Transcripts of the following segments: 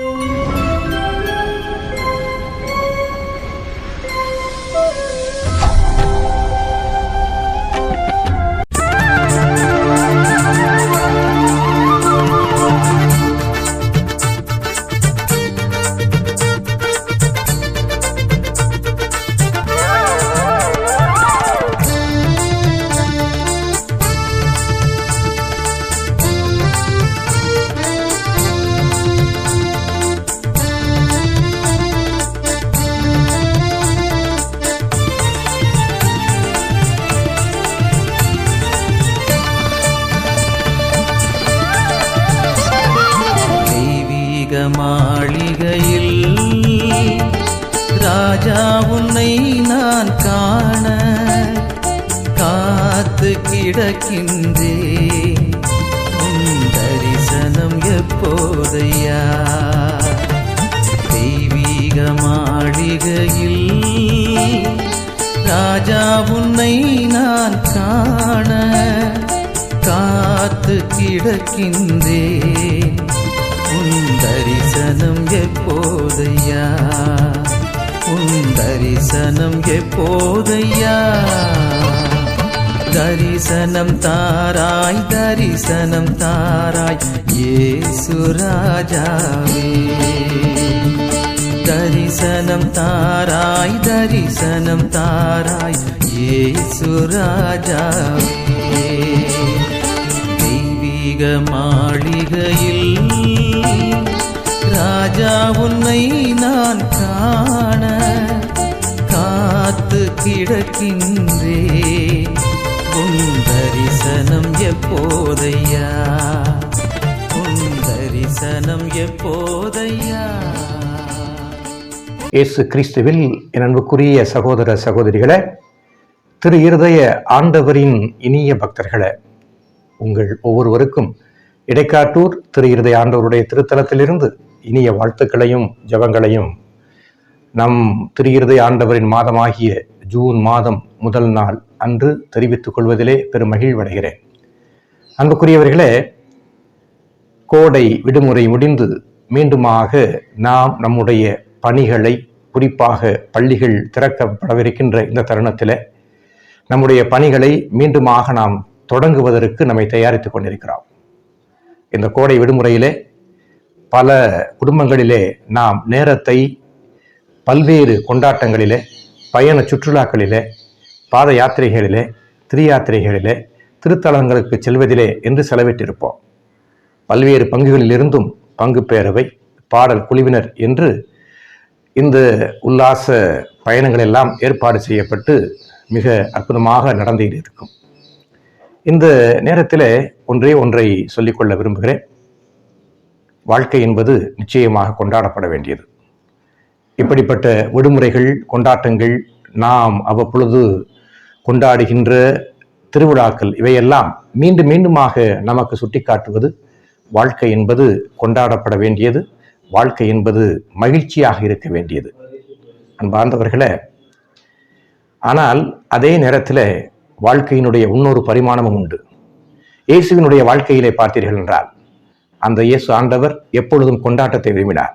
தெய்வீக ராஜா உன்னை நான் காண காத்து கிடக்கின்றே உன் தரிசனம் எப்போதையா? தெய்வீக மாளிகையில் ராஜா உன்னை நான் காண காத்து கிடக்கின்றே உன் தரிசனம் எப்போதையா? உன் தரிசனம் எப்போதையா? தரிசனம் தாராய் தரிசனம் தாராய் ஏசு ராஜாவே. தரிசனம் தாராய் தரிசனம் தாராய் ஏசு ராஜாவே. தெய்வீக மாளிகையில் ராஜா உன்னை நான் காண காத்து கிடக்கின்றே. உன் தரிசனம் எப்போதையா? உன் தரிசனம் எப்போதையா? இயேசு கிறிஸ்துவில் என் அன்புக்குரிய சகோதர சகோதரிகளை திரு இருதய ஆண்டவரின் இனிய பக்தர்களே உங்கள் ஒவ்வொருவருக்கும் இடைக்காட்டூர் திரு இருதய ஆண்டவருடைய திருத்தலத்திலிருந்து இனிய வாழ்த்துக்களையும் ஜெபங்களையும் நம் திரு ஆண்டவரின் மாதமாகிய ஜூன் மாதம் முதல் நாள் அன்று தெரிவித்துக் கொள்வதிலே பெரும் மகிழ்வடைகிறேன். அன்புக்குரியவர்களே கோடை விடுமுறை முடிந்து மீண்டுமாக நாம் நம்முடைய பணிகளை குறிப்பாக பள்ளிகள் திறக்கப்படவிருக்கின்ற இந்த தருணத்தில் நம்முடைய பணிகளை மீண்டுமாக நாம் தொடங்குவதற்கு நம்மை தயாரித்துக் கொண்டிருக்கிறோம். இந்த கோடை விடுமுறையிலே பல குடும்பங்களிலே நாம் நேரத்தை பல்வேறு கொண்டாட்டங்களிலே பயண சுற்றுலாக்களிலே பாத யாத்திரைகளிலே திரியாத்திரைகளிலே திருத்தலங்களுக்கு செல்வதிலே என்று செலவிட்டிருப்போம். பல்வேறு பங்குகளிலிருந்தும் பங்கு பேரவை பாடல் குழுவினர் என்று இந்த உல்லாச பயணங்கள் எல்லாம் ஏற்பாடு செய்யப்பட்டு மிக அற்புதமாக நடந்து இருக்கும். இந்த நேரத்தில் ஒன்றே ஒன்றை சொல்லிக்கொள்ள விரும்புகிறேன். வாழ்க்கை என்பது நிச்சயமாக கொண்டாடப்பட வேண்டியது. இப்படிப்பட்ட விடுமுறைகள் கொண்டாட்டங்கள் நாம் அவ்வப்பொழுது கொண்டாடுகின்ற திருவிழாக்கள் இவையெல்லாம் மீண்டும் மீண்டுமாக நமக்கு சுட்டிக்காட்டுவது வாழ்க்கை என்பது கொண்டாடப்பட வேண்டியது வாழ்க்கை என்பது மகிழ்ச்சியாக இருக்க வேண்டியது. அன்பார்ந்தவர்களே ஆனால் அதே நேரத்தில் வாழ்க்கையினுடைய இன்னொரு பரிமாணமும் உண்டு. இயேசுவினுடைய வாழ்க்கையிலே பார்த்தீர்கள் என்றால் அந்த இயேசு ஆண்டவர் எப்பொழுதும் கொண்டாட்டத்தை விரும்பினார்.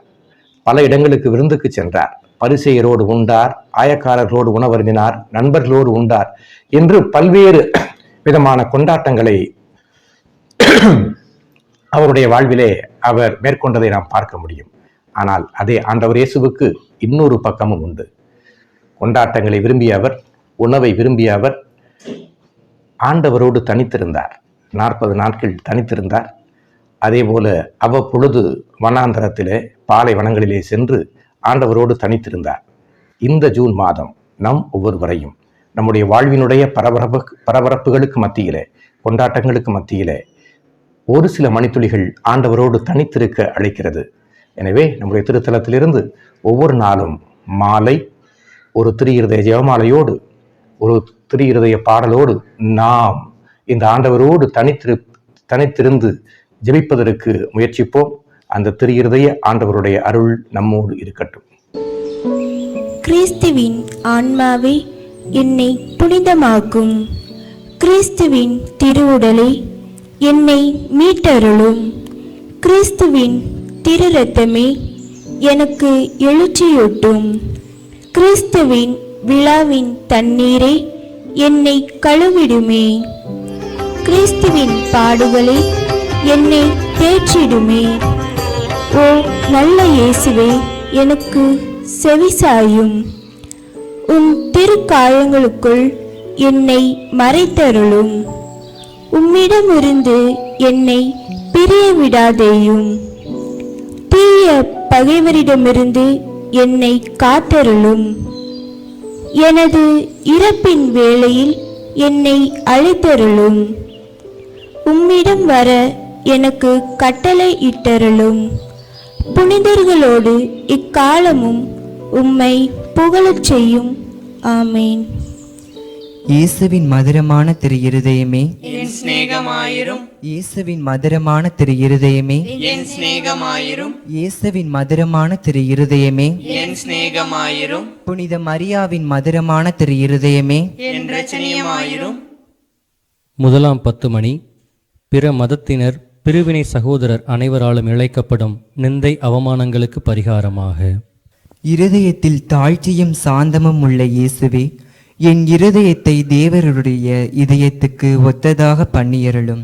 பல இடங்களுக்கு விருந்துக்கு சென்றார். பரிசெயரோடு உண்டார் ஆயக்காரர்களோடு உணவருந்தினார் நண்பர்களோடு உண்டார் என்று பல்வேறு விதமான கொண்டாட்டங்களை அவருடைய வாழ்விலே அவர் மேற்கொண்டதை நாம் பார்க்க முடியும். ஆனால் அதே ஆண்டவர் இயேசுவுக்கு இன்னொரு பக்கமும் உண்டு. கொண்டாட்டங்களை விரும்பிய அவர் உணவை விரும்பிய அவர் ஆண்டவரோடு தனித்திருந்தார். நாற்பது நாட்கள் தனித்திருந்தார். அதே போல அவ்வப்பொழுது வனாந்தரத்திலே பாலைவனங்களிலே சென்று ஆண்டவரோடு தனித்திருந்தார். இந்த ஜூன் மாதம் நம் ஒவ்வொருவரையும் நம்முடைய வாழ்வினுடைய பரபரப்பு பரபரப்புகளுக்கு மத்தியிலே கொண்டாட்டங்களுக்கு மத்தியிலே ஒரு சில மணித்துளிகள் ஆண்டவரோடு தனித்திருக்க அழைக்கிறது. எனவே நம்முடைய திருத்தலத்திலிருந்து ஒவ்வொரு நாளும் மாலை ஒரு திரியிருதய ஜெயமாலையோடு ஒரு திரியிருதய பாடலோடு நாம் இந்த ஆண்டவரோடு தனித்திரு தனித்திருந்து ஜெபிப்பதற்கு முயற்சிப்போம். அந்த திரு இருதய ஆண்டவருடைய அருள் நம்மோடு இருக்கட்டும். கிறிஸ்துவின் ஆன்மாவே என்னை புனிதமாக்கும். கிறிஸ்துவின் திருவுடலே என்னை மீட்டருளும். கிறிஸ்துவின் திரு ரத்தமே எனக்கு எழுச்சியூட்டும். கிறிஸ்துவின் விழாவின் தண்ணீரே என்னை கழுவிடுமே. கிறிஸ்துவின் பாடுகளே என்னை தேற்றிடுமே. ஓ நல்ல இயேசுவே எனக்கு செவிசாயும் உம் திருக்காயங்களுக்குள் என்னை மறைத்தருளும். உம்மிடமிருந்து என்னை பிரிய விடாதேயும் தீய பகைவரிடமிருந்து என்னை காத்தருளும். எனது இறப்பின் வேளையில் என்னை அழைத்தருளும். உம்மிடம் வர எனக்கு கட்டளை இட்டருளும். புனிதர்களோடு இக்காலமும் உம்மை புகழச் செய்யும். ஆமேன். இயேசுவின் மதுரமான திரு இருதயமே. என் சிநேகமாயிரும். இயேசுவின் மதுரமான திரு இருதயமே. என் சிநேகமாயிரும். இயேசுவின் மதுரமான திரு இருதயமே. என் சிநேகமாயிரும். புனித மரியாவின் மதுரமான திரு இருதயமே. என் ரச்சனியமாயிரும். முதலாம் பத்து மணி. பிற மதத்தினர் பிரிவினை சகோதரர் அனைவராலும் இழைக்கப்படும் நிந்தை அவமானங்களுக்கு பரிகாரமாக. இருதயத்தில் தாழ்ச்சியும் சாந்தமும் உள்ள இயேசுவே என் இருதயத்தை தேவருடைய இதயத்துக்கு ஒத்ததாக பண்ணியருளும்.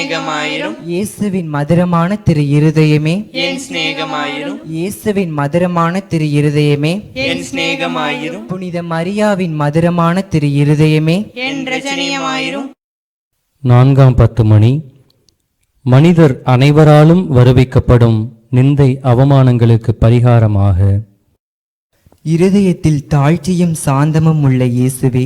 சிநேகமாயிரும் இயேசுவின் மதுரமான திரு இருதயமே. என் சிநேகமாயிரும் இயேசுவின் மதுரமான திரு இருதயமே. என் சிநேகமாயிரும் புனித மரியாவின் மதுரமான திரு இருதயமே. என் ரச்சனியமாயிரும் நான்காம் பத்து மணி. மனிதர் அனைவராலும் வருவிக்கப்படும் நிந்தை அவமானங்களுக்கு பரிகாரமாக. இருதயத்தில் தாழ்ச்சியும் சாந்தமும் உள்ள இயேசுவே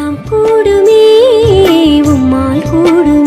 உம்மால் கூடு